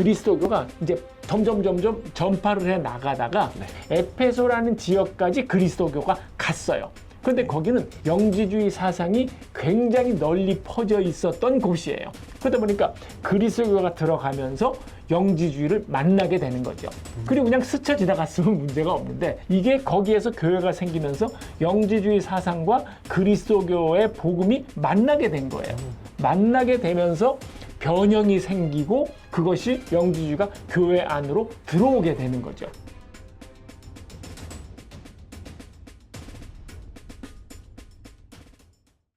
그리스도교가 이제 점점 점점 전파를 해 나가다가 네. 에페소라는 지역까지 그리스도교가 갔어요. 그런데 거기는 영지주의 사상이 굉장히 널리 퍼져 있었던 곳이에요. 그러다 보니까 그리스도교가 들어가면서 영지주의를 만나게 되는 거죠. 그리고 그냥 스쳐 지나갔으면 문제가 없는데 이게 거기에서 교회가 생기면서 영지주의 사상과 그리스도교의 복음이 만나게 된 거예요. 만나게 되면서 변형이 생기고 그것이 영지주의가 교회 안으로 들어오게 되는 거죠.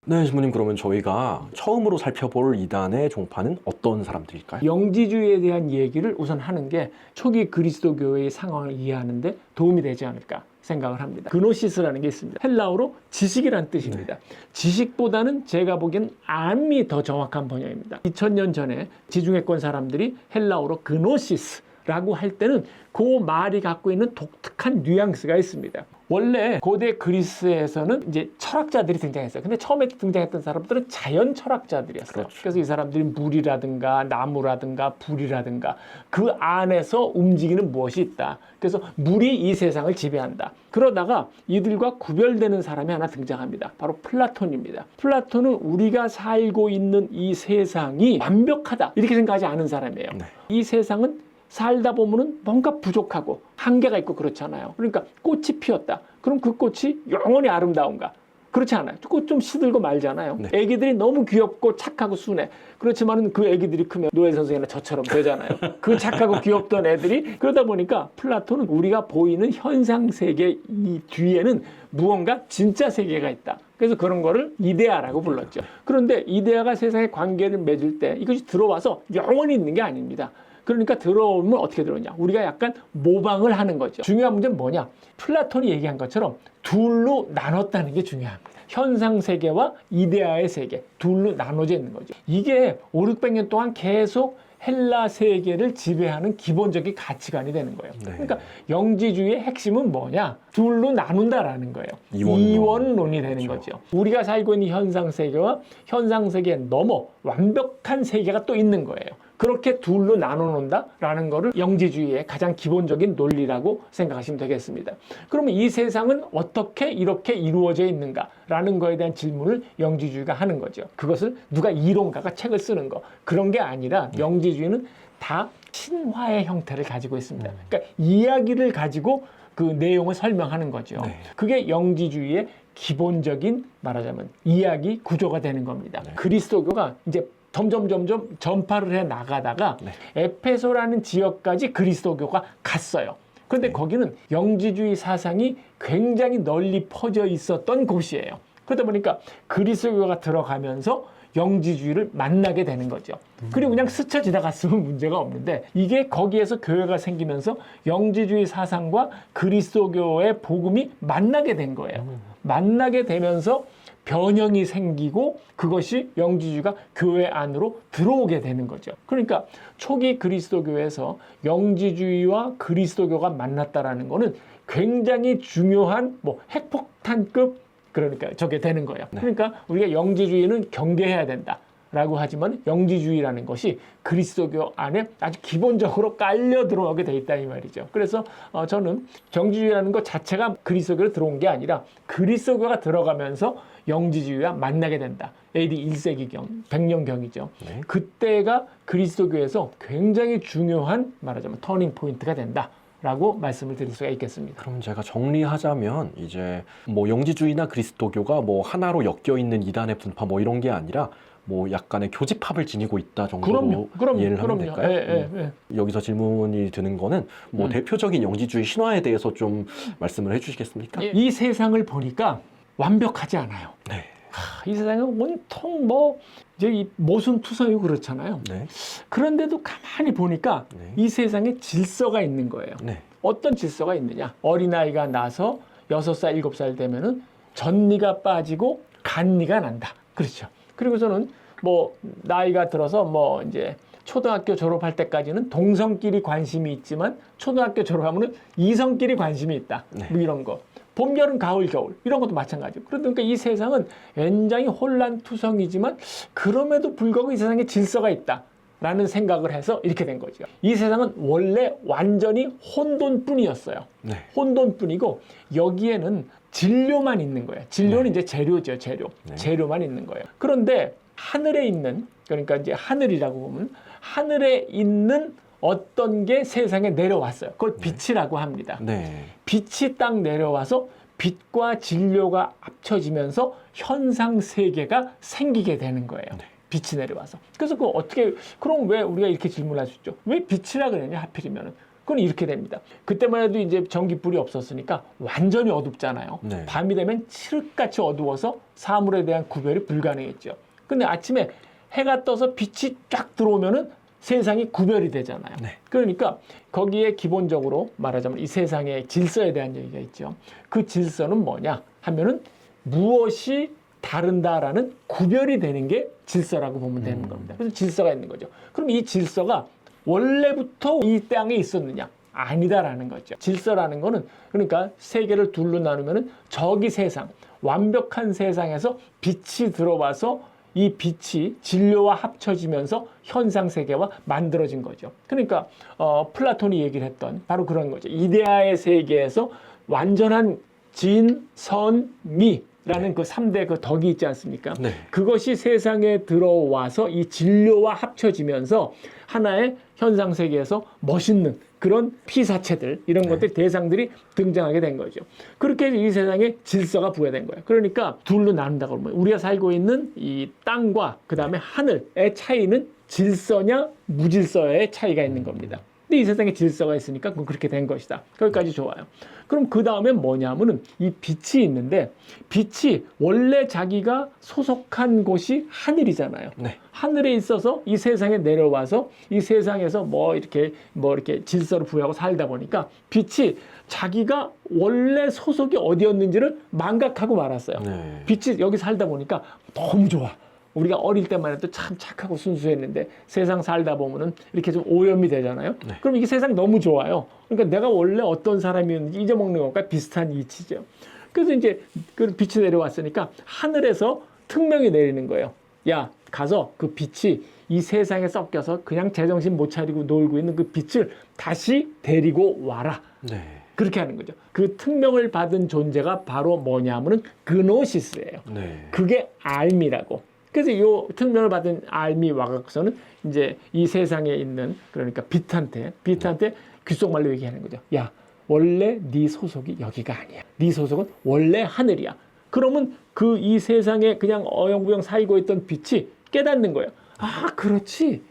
네, 신부님 그러면 저희가 처음으로 살펴볼 이단의 종파는 어떤 사람들일까요? 영지주의에 대한 얘기를 우선 하는 게 초기 그리스도 교회의 상황을 이해하는데 도움이 되지 않을까 생각을 합니다. 그노시스라는 게 있습니다. 헬라어로 지식이란 뜻입니다. 지식보다는 제가 보기엔 암이 더 정확한 번역입니다. 2000년 전에 지중해권 사람들이 헬라어로 그노시스 라고 할 때는 그 말이 갖고 있는 독특한 뉘앙스가 있습니다. 원래 고대 그리스에서는 이제 철학자들이 등장했어요. 근데 처음에 등장했던 사람들은 자연 철학자들이었어요. 그렇죠. 그래서 이 사람들이 물이라든가 나무라든가 불이라든가 그 안에서 움직이는 무엇이 있다. 그래서 물이 이 세상을 지배한다. 그러다가 이들과 구별되는 사람이 하나 등장합니다. 바로 플라톤입니다. 플라톤은 우리가 살고 있는 이 세상이 완벽하다. 이렇게 생각하지 않은 사람이에요. 네. 이 세상은 살다 보면은 뭔가 부족하고 한계가 있고 그렇잖아요. 그러니까 꽃이 피었다. 그럼 그 꽃이 영원히 아름다운가? 그렇지 않아요. 꽃 좀 시들고 말잖아요. 네. 애기들이 너무 귀엽고 착하고 순해. 그렇지만은 그 애기들이 크면 노예 선생이나 저처럼 되잖아요. 그 착하고 귀엽던 애들이 그러다 보니까 플라톤은 우리가 보이는 현상 세계 이 뒤에는 무언가 진짜 세계가 있다. 그래서 그런 거를 이데아라고 불렀죠. 그런데 이데아가 세상에 관계를 맺을 때 이것이 들어와서 영원히 있는 게 아닙니다. 그러니까 들어오면 어떻게 들어오냐? 우리가 약간 모방을 하는 거죠. 중요한 문제는 뭐냐? 플라톤이 얘기한 것처럼 둘로 나눴다는 게 중요합니다. 현상 세계와 이데아의 세계 둘로 나눠져 있는 거죠. 이게 5, 600년 동안 계속 헬라 세계를 지배하는 기본적인 가치관이 되는 거예요. 네. 그러니까 영지주의의 핵심은 뭐냐? 둘로 나눈다라는 거예요. 이원론. 이 되는 그렇죠. 거죠. 우리가 살고 있는 현상 세계와 현상 세계 넘어 완벽한 세계가 또 있는 거예요. 그렇게 둘로 나눠 놓는다라는 거를 영지주의의 가장 기본적인 논리라고 생각하시면 되겠습니다. 그러면 이 세상은 어떻게 이렇게 이루어져 있는가라는 거에 대한 질문을 영지주의가 하는 거죠. 그것을 누가 이론가가 책을 쓰는 거 그런 게 아니라 영지주의는 다 신화의 형태를 가지고 있습니다. 그러니까 이야기를 가지고 그 내용을 설명하는 거죠. 네. 그게 영지주의의 기본적인 말하자면 이야기 구조가 되는 겁니다. 그리스도교가 이제 점점 점점 전파를 해 나가다가 네. 에페소라는 지역까지 그리스도교가 갔어요. 그런데 거기는 영지주의 사상이 굉장히 널리 퍼져 있었던 곳이에요. 그러다 보니까 그리스도교가 들어가면서 영지주의를 만나게 되는 거죠. 그리고 그냥 스쳐 지나갔으면 문제가 없는데 이게 거기에서 교회가 생기면서 영지주의 사상과 그리스도교의 복음이 만나게 된 거예요. 만나게 되면서 변형이 생기고 그것이 영지주의가 교회 안으로 들어오게 되는 거죠. 그러니까 초기 그리스도교에서 영지주의와 그리스도교가 만났다라는 거는 굉장히 중요한 뭐 핵폭탄급 그러니까 저게 되는 거예요. 그러니까 우리가 영지주의는 경계해야 된다. 라고 하지만 영지주의라는 것이 그리스도교 안에 아주 기본적으로 깔려 들어오게 돼 있다 이 말이죠. 그래서 어, 저는 영지주의라는 것 자체가 그리스도교로 들어온 게 아니라 그리스도교가 들어가면서 영지주의와 만나게 된다. AD 1세기경, 100년경이죠. 네. 그때가 그리스도교에서 굉장히 중요한 말하자면 터닝 포인트가 된다. 라고 말씀을 드릴 수가 있겠습니다. 그럼 제가 정리하자면 이제 뭐 영지주의나 그리스도교가 뭐 하나로 엮여 있는 이단의 분파 뭐 이런 게 아니라 뭐 약간의 교집합을 지니고 있다 정도로 그럼요. 그럼요. 이해를 하면 그럼요. 될까요? 예, 예, 음. 예. 여기서 질문이 드는 거는 뭐 음. 대표적인 영지주의 신화에 대해서 좀 말씀을 해주시겠습니까? 이 세상을 보니까 완벽하지 않아요. 네. 하, 이 세상은 온통 뭐 이제 이 모순투성이고 그렇잖아요. 네. 그런데도 가만히 보니까 네. 이 세상에 질서가 있는 거예요. 네. 어떤 질서가 있느냐? 어린아이가 나서 여섯 살 일곱 살 되면은 전니가 빠지고 간니가 난다. 그렇죠. 그리고서는 뭐 나이가 들어서 뭐 이제 초등학교 졸업할 때까지는 동성끼리 관심이 있지만 초등학교 졸업하면은 이성끼리 관심이 있다. 네. 뭐 이런 거. 봄, 여름, 가을, 겨울 이런 것도 마찬가지고. 그러니까 이 세상은 굉장히 혼란투성이지만 그럼에도 불구하고 이 세상에 질서가 있다. 라는 생각을 해서 이렇게 된 거죠. 이 세상은 원래 완전히 혼돈뿐이었어요. 네. 혼돈뿐이고 여기에는 진료만 있는 거예요. 진료는 이제 재료죠, 재료. 네. 재료만 있는 거예요. 그런데 하늘에 있는 그러니까 이제 하늘이라고 보면 하늘에 있는 어떤 게 세상에 내려왔어요. 그걸 빛이라고 합니다. 네. 빛이 딱 내려와서 빛과 진료가 합쳐지면서 현상 세계가 생기게 되는 거예요. 네. 빛이 내려와서. 그래서 그 어떻게 그럼 왜 우리가 이렇게 질문할 수 있죠? 왜 빛이라 그러냐 하필이면은 그건 이렇게 됩니다. 그때만 해도 이제 전기불이 없었으니까 완전히 어둡잖아요. 네. 밤이 되면 칠흑같이 어두워서 사물에 대한 구별이 불가능했죠. 근데 아침에 해가 떠서 빛이 쫙 들어오면은 세상이 구별이 되잖아요. 네. 그러니까 거기에 기본적으로 말하자면 이 세상의 질서에 대한 얘기가 있죠. 그 질서는 뭐냐 하면은 무엇이 다른다라는 구별이 되는 게 질서라고 보면 되는 음. 겁니다. 그래서 질서가 있는 거죠. 그럼 이 질서가 원래부터 이 땅에 있었느냐? 아니다라는 거죠. 질서라는 거는 그러니까 세계를 둘로 나누면은 저기 세상, 완벽한 세상에서 빛이 들어와서 이 빛이 진료와 합쳐지면서 현상 세계와 만들어진 거죠. 그러니까 어, 플라톤이 얘기를 했던 바로 그런 거죠. 이데아의 세계에서 완전한 진, 선, 미 라는 그 삼대그 덕이 있지 않습니까? 네. 그것이 세상에 들어와서 이 진료와 합쳐지면서 하나의 현상 세계에서 멋있는 그런 피사체들 이런 네. 것들 대상들이 등장하게 된 거죠. 그렇게 이 세상에 질서가 부여된 거예요. 그러니까 둘로 나눈다고 그러면 우리가 살고 있는 이 땅과 그 다음에 하늘의 차이는 질서냐 무질서의 차이가 있는 겁니다. 근데 이 세상에 질서가 있으니까 그건 그렇게 된 것이다. 거기까지 좋아요. 그럼 그 다음에 뭐냐면은 이 빛이 있는데 빛이 원래 자기가 소속한 곳이 하늘이잖아요. 네. 하늘에 있어서 이 세상에 내려와서 이 세상에서 뭐 이렇게 뭐 이렇게 질서를 부여하고 살다 보니까 빛이 자기가 원래 소속이 어디였는지를 망각하고 말았어요. 네. 빛이 여기 살다 보니까 너무 좋아. 우리가 어릴 때만 해도 참 착하고 순수했는데 세상 살다 보면은 이렇게 좀 오염이 되잖아요. 네. 그럼 이게 세상 너무 좋아요. 그러니까 내가 원래 어떤 사람이었는지 잊어먹는 것과 비슷한 이치죠. 그래서 이제 그 빛이 내려왔으니까 하늘에서 특명이 내리는 거예요. 야, 가서 그 빛이 이 세상에 섞여서 그냥 제정신 못 차리고 놀고 있는 그 빛을 다시 데리고 와라. 네. 그렇게 하는 거죠. 그 특명을 받은 존재가 바로 뭐냐면은 그노시스예요. 네. 그게 알미라고. 그래서 이 특명을 받은 알미 와갖고서는 이제 이 세상에 있는 그러니까 빛한테 빛한테 귓속말로 얘기하는 거죠. 야 원래 네 소속이 여기가 아니야. 네 소속은 원래 하늘이야. 그러면 그 이 세상에 그냥 어영부영 살고 있던 빛이 깨닫는 거예요. 아 그렇지.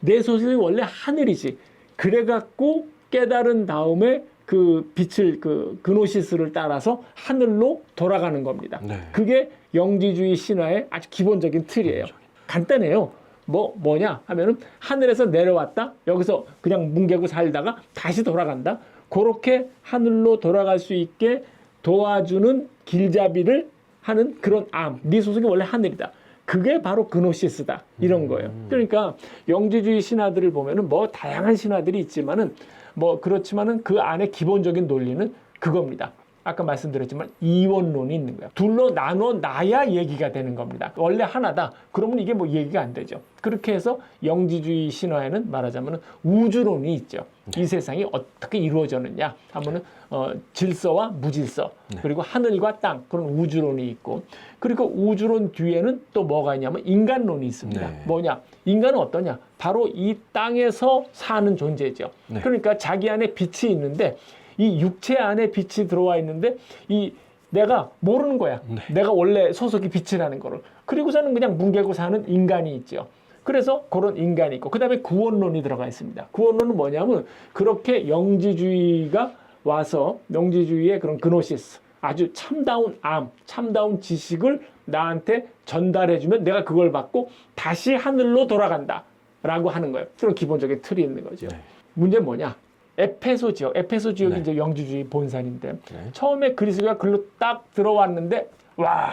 내 소속이 원래 하늘이지. 그래갖고 깨달은 다음에 그 빛을 그 그노시스를 따라서 하늘로 돌아가는 겁니다. 네. 그게 영지주의 신화의 아주 기본적인 틀이에요. 간단해요. 뭐 뭐냐 하면은 하늘에서 내려왔다. 여기서 그냥 뭉개고 살다가 다시 돌아간다. 그렇게 하늘로 돌아갈 수 있게 도와주는 길잡이를 하는 그런 암. 네 소속이 원래 하늘이다. 그게 바로 그노시스다. 이런 거예요. 그러니까 영지주의 신화들을 보면은 뭐 다양한 신화들이 있지만은 뭐 그렇지만은 그 안에 기본적인 논리는 그겁니다. 아까 말씀드렸지만 이원론이 있는 거예요. 둘로 나눠 놔야 얘기가 되는 겁니다. 원래 하나다. 그러면 이게 뭐 얘기가 안 되죠. 그렇게 해서 영지주의 신화에는 말하자면 우주론이 있죠. 이 세상이 어떻게 이루어졌느냐 하면은 어, 질서와 무질서 그리고 하늘과 땅 그런 우주론이 있고 그리고 우주론 뒤에는 또 뭐가 있냐면 인간론이 있습니다. 네. 뭐냐? 인간은 어떠냐? 바로 이 땅에서 사는 존재죠. 네. 그러니까 자기 안에 빛이 있는데 이 육체 안에 빛이 들어와 있는데 이 내가 모르는 거야. 네. 내가 원래 소속이 빛이라는 거를. 그리고서는 그냥 뭉개고 사는 인간이 있죠. 그래서 그런 인간이 있고 그다음에 구원론이 들어가 있습니다. 구원론은 뭐냐면 그렇게 영지주의가 와서 영지주의의 그런 그노시스 아주 참다운 암, 참다운 지식을 나한테 전달해주면 내가 그걸 받고 다시 하늘로 돌아간다라고 하는 거예요. 그런 기본적인 틀이 있는 거죠. 네. 문제는 뭐냐? 에페소 지역, 에페소 지역이 네. 이제 영지주의 본산인데 네. 처음에 그리스도가 글로 딱 들어왔는데 와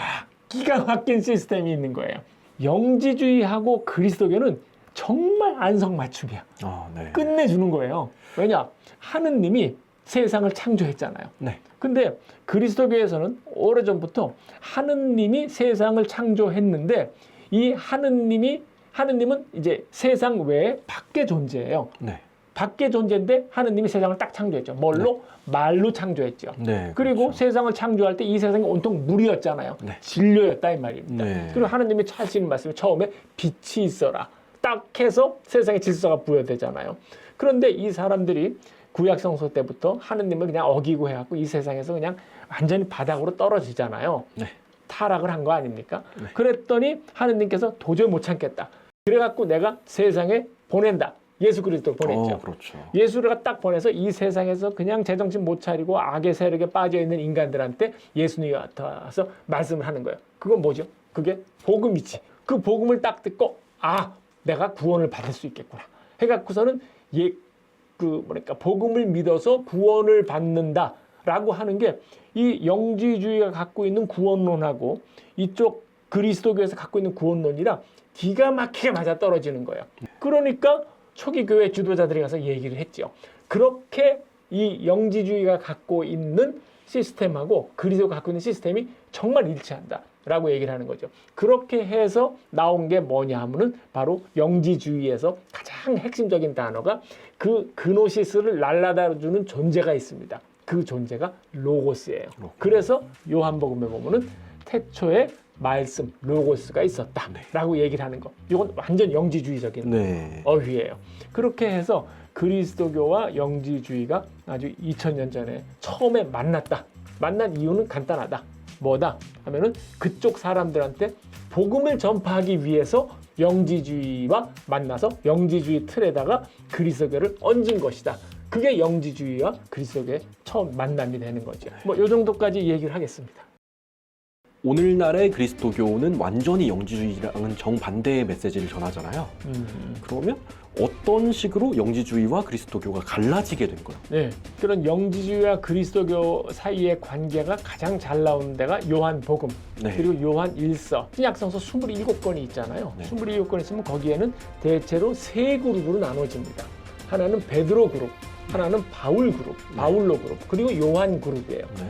기가 막힌 시스템이 있는 거예요. 영지주의하고 그리스도교는 정말 안성맞춤이야. 아, 네. 끝내주는 거예요. 왜냐? 하느님이 세상을 창조했잖아요. 네. 근데 그리스도교에서는 오래 전부터 하느님이 세상을 창조했는데 이 하느님이 하느님은 이제 세상 외에 밖에 존재예요. 네. 밖에 존재인데 하느님이 세상을 딱 창조했죠. 뭘로? 말로 창조했죠. 네. 그리고 그렇죠. 세상을 창조할 때 이 세상이 온통 물이었잖아요. 네. 진료였다 이 말입니다. 네. 그리고 하느님이 하시는 말씀이 처음에 빛이 있어라. 딱 해서 세상의 질서가 부여되잖아요. 그런데 이 사람들이 구약 성소 때부터 하느님을 그냥 어기고 해갖고 이 세상에서 그냥 완전히 바닥으로 떨어지잖아요. 네. 타락을 한 거 아닙니까? 네. 그랬더니 하느님께서 도저히 못 참겠다. 그래갖고 내가 세상에 보낸다. 예수 그리스도를 보냈죠. 어, 그렇죠. 예수를 딱 보내서 이 세상에서 그냥 제정신 못 차리고 악의 세력에 빠져 있는 인간들한테 예수님이 와서 말씀을 하는 거예요. 그건 뭐죠? 그게 복음이지. 그 복음을 딱 듣고 아 내가 구원을 받을 수 있겠구나. 해갖고서는 예 그 뭐랄까 복음을 믿어서 구원을 받는다라고 하는 게 이 영지주의가 갖고 있는 구원론하고 이쪽 그리스도교에서 갖고 있는 구원론이랑 기가 막히게 맞아 떨어지는 거예요. 그러니까 초기 교회 지도자들이 가서 얘기를 했죠. 그렇게 이 영지주의가 갖고 있는 시스템하고 그리스도가 갖고 있는 시스템이 정말 일치한다 라고 얘기를 하는 거죠. 그렇게 해서 나온 게 뭐냐 하면은 바로 영지주의에서 가장 핵심적인 단어가 그 그노시스를 날라다주는 존재가 있습니다. 그 존재가 로고스예요. 로고. 그래서 요한복음에 보면은 태초에 말씀 로고스가 있었다라고 얘기를 하는 거. 이건 완전 영지주의적인 네. 어휘예요. 그렇게 해서 그리스도교와 영지주의가 아주 2000년 전에 처음에 만났다. 만난 이유는 간단하다. 뭐다? 하면은 그쪽 사람들한테 복음을 전파하기 위해서 영지주의와 만나서 영지주의 틀에다가 그리스도교를 얹은 것이다. 그게 영지주의와 그리스도교의 처음 만남이 되는 거죠. 뭐 요 정도까지 얘기를 하겠습니다. 오늘날의 그리스도교는 완전히 영지주의랑은 정반대의 메시지를 전하잖아요. 음. 그러면 어떤 식으로 영지주의와 그리스도교가 갈라지게 된 거예요? 네, 그런 영지주의와 그리스도교 사이의 관계가 가장 잘 나오는 데가 요한복음 네. 그리고 요한 일서 신약성서 27권이 있잖아요. 네. 27권 있으면 거기에는 대체로 세 그룹으로 나눠집니다. 하나는 베드로 그룹, 하나는 바울 그룹, 바울로 그룹, 그리고 요한 그룹이에요. 네.